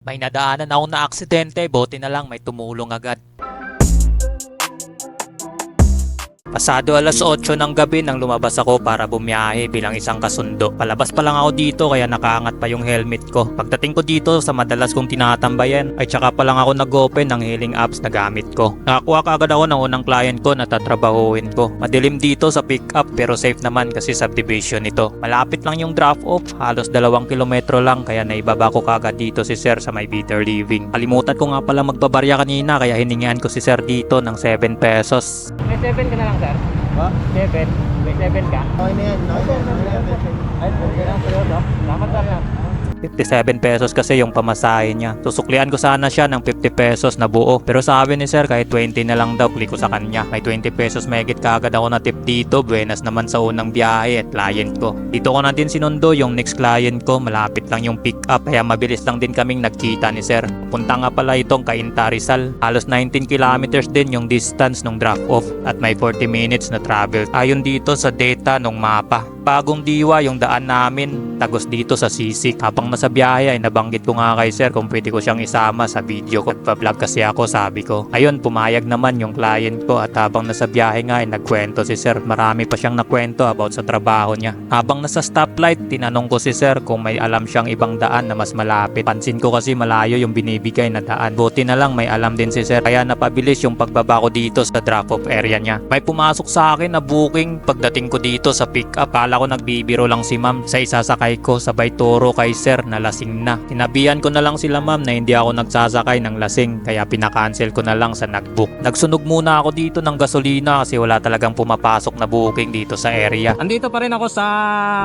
May nadaanan ako na aksidente, buti na lang may tumulong agad. Pasado alas 8 ng gabi nang lumabas ako para bumiyahe bilang isang kasundo. Palabas pa lang ako dito kaya nakaangat pa yung helmet ko. Pagdating ko dito sa madalas kong tinatambayan ay tsaka pa lang ako nag-open ng hailing apps na gamit ko. Nakakuha kaagad ako ng unang client ko na tatrabahuin ko. Madilim dito sa pick up pero safe naman kasi subdivision ito. Malapit lang yung drop off, halos dalawang kilometro lang kaya naibaba ko kaagad dito si sir sa may Better Living. Kalimutan ko nga pala magbabarya kanina kaya hiningian ko si sir dito ng 7 pesos. May 7 ka na lang, sir? Ha? 7? May 7 ka? Okay na yan. Okay na yan. Ay, okay sa'yo, no? Salamat, sir. No? 57 pesos kasi yung pamasahe niya. Susuklian ko sana siya ng 50 pesos na buo. Pero sabi ni sir kahit 20 na lang daw klik ko sa kanya. May 20 pesos megit kaagad ako na tip dito. Buenas naman sa unang biyahe at client ko. Dito ko na din sinundo yung next client ko. Malapit lang yung pick up kaya mabilis lang din kaming nagkita ni sir. Punta nga pala itong Cainta Rizal. Halos 19 kilometers din yung distance nung drop off at may 40 minutes na travel. Ayon dito sa data nung mapa. Bagong diwa yung daan namin, tagos dito sa sisik. Habang nasa biyahe ay nabanggit ko nga kay sir kung pwede ko siyang isama sa video ko. Nagpa-vlog kasi ako sabi ko. Ayun, pumayag naman yung client ko at habang nasa biyahe nga ay nagkwento si sir. Marami pa siyang nakwento about sa trabaho niya. Habang nasa stoplight, tinanong ko si sir kung may alam siyang ibang daan na mas malapit. Pansin ko kasi malayo yung binibigay na daan. Buti na lang may alam din si sir kaya napabilis yung pagbaba ko dito sa drop-off area niya. May pumasok sa akin na booking pagdating ko dito sa pick-up. Kala ko nagbibiro lang si ma'am sa isasakay ko sabay turo kay sir na lasing na. Tinabihan ko na lang sila ma'am na hindi ako nagsasakay ng lasing kaya pinakancel ko na lang sa nagbook. Nagsunog muna ako dito ng gasolina kasi wala talagang pumapasok na booking dito sa area. Andito pa rin ako sa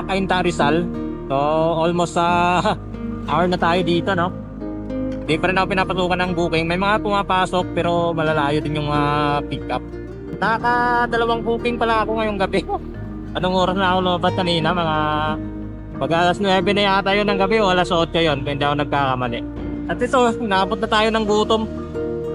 Cainta Rizal. So, almost sa hour na tayo dito, no? Hindi pa rin ako pinapatukan ng booking. May mga pumapasok pero malalayo din yung uh, pick up. Naka dalawang booking pala ako ngayong gabi. Anong oras na ako lumabas kanina? Mga pag alas 9 na yata yun ng gabi o alas 8 yun kung hindi ako nagkakamali. At ito, naabot na tayo ng gutom.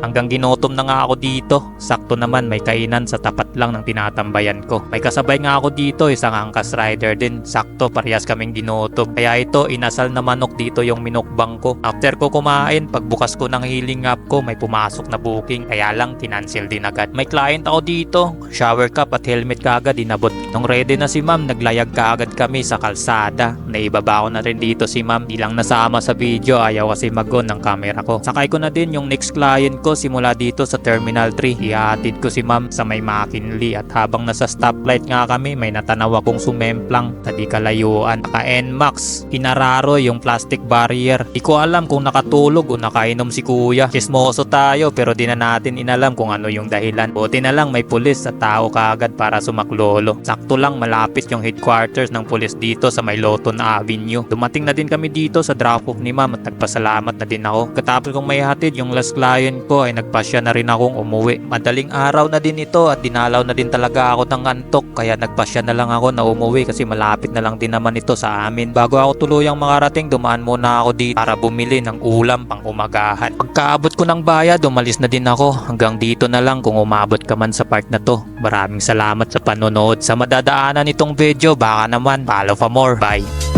Hanggang ginutom na nga ako dito. Sakto naman may kainan sa tapat lang ng tinatambayan ko. May kasabay nga ako dito, isang angkas rider din. Sakto, parehas kaming ginutom. Kaya ito, inasal na manok dito yung minukbang ko. After ko kumain, pagbukas ko ng healing app ko, may pumasok na booking. Kaya lang, kinancel din agad. May client ako dito. Shower cap at helmet kaagad inabot. Nung ready na si ma'am, naglayag kaagad kami sa kalsada. Naibaba ko na rin dito si ma'am. Di lang nasama sa video, ayaw kasi mag-on ng camera ko. Sakay ko na din yung next client ko simula dito sa Terminal 3. Ihatid ko si ma'am sa may McKinley at habang nasa stoplight nga kami may natanaw akong sumemplang sa di kalayuan. Naka NMAX, pinararo yung plastic barrier. Di ko alam kung nakatulog o nakainom si kuya. Chismoso tayo pero di na natin inalam kung ano yung dahilan. Buti na lang may pulis at tao kaagad para sumaklolo. Sakto lang malapit yung headquarters ng pulis dito sa may Loton Avenue. Dumating na din kami dito sa drop-off ni ma'am at nagpasalamat na din ako. Katapos kong may hatid yung last client ko ay nagpasya na rin akong umuwi. Madaling araw na din ito at dinalaw na din talaga ako ng antok kaya nagpasya na lang ako na umuwi kasi malapit na lang din naman ito sa amin. Bago ako tuluyang makarating dumaan muna ako dito para bumili ng ulam pang umagahan. Pagkaabot ko ng bayad umalis na din ako. Hanggang dito na lang kung umabot ka man sa part na to. Maraming salamat sa panonood. Sa madadaanan nitong video baka naman follow for more. Bye!